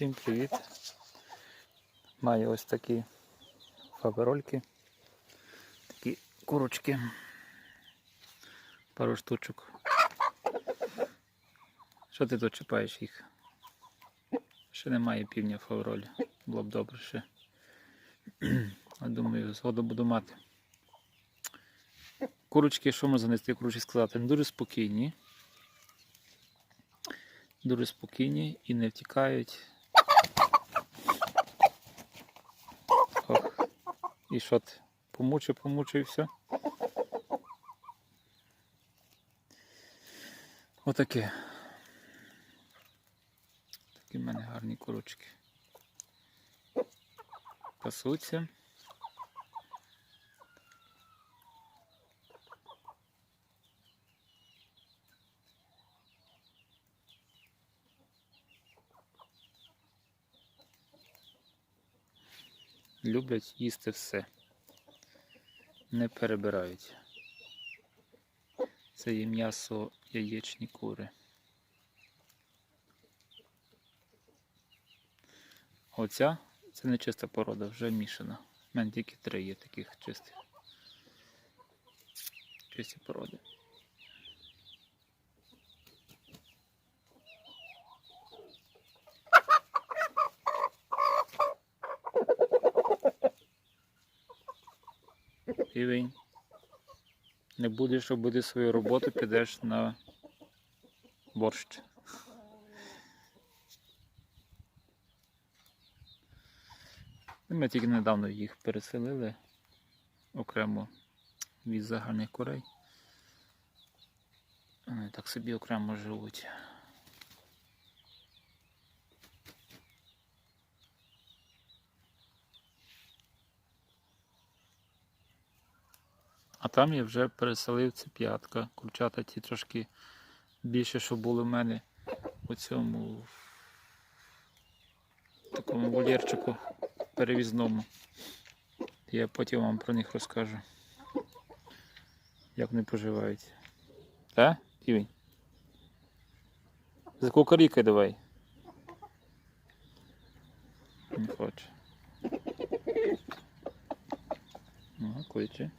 Всім привіт! Маю ось такі фаверольки, такі курочки, пару штучок. Що ти тут чіпаєш їх? Ще немає півня фаверолі. Було б добре ще. Думаю, згодом буду мати. Курочки, що можна занести курочки сказати? Не дуже спокійні. Дуже спокійні і не втікають. І що ти? Помучив, помучив і все. Отаке. Такі в мене гарні курочки. Пасуться. Люблять їсти все. Не перебирають. Це є м'ясо яєчні кури. Оця це не чиста порода, вже мішана. У мене тільки три є таких чистих. Чисті породи. Півень. Не будеш робити свою роботу, підеш на борщ. Ми тільки недавно їх переселили окремо від загальних курей. Вони так собі окремо живуть. А там я вже переселив цеп'ятка. Курчата ті трошки більше, що були в мене у цьому такому вольєрчику перевізному. Я потім вам про них розкажу. Як вони поживають. Так? Півень? За кукарікай давай. Не хоче. Ну, кличе.